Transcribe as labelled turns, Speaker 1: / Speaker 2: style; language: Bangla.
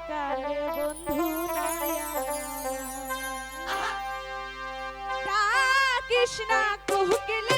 Speaker 1: কালে বন্ধু কৃষ্ণ কোহকিলে